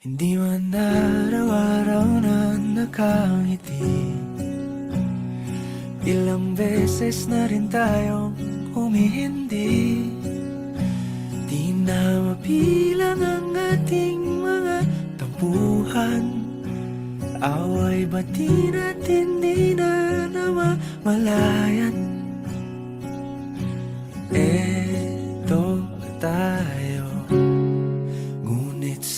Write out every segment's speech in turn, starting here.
Hindi man araw-araw na nakangiti. Ilang beses na rin tayong humihindi. Di na mapilang ang ating mga tampuhan. Away bati natin di na namamalayan? Eto tayo. Ngunit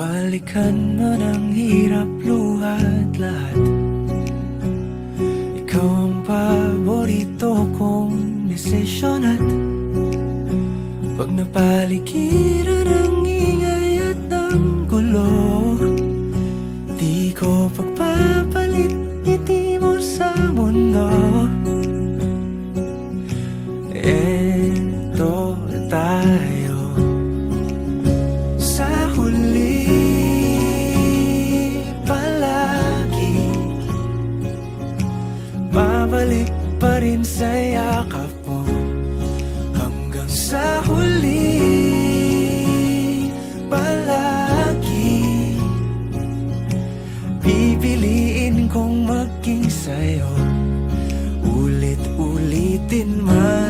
balikan man ang hirap luhat lahat. Ikaw ang paborito kong desisyon at Pag napaligiran ang ingay at ng gulo Di ko pagpapalit ngiti mo sa mundo. Eto tayo pa rin sa yakap mo Hanggang sa huli. Palagi Pipiliin kong maging sa'yo. Ulit-ulitin man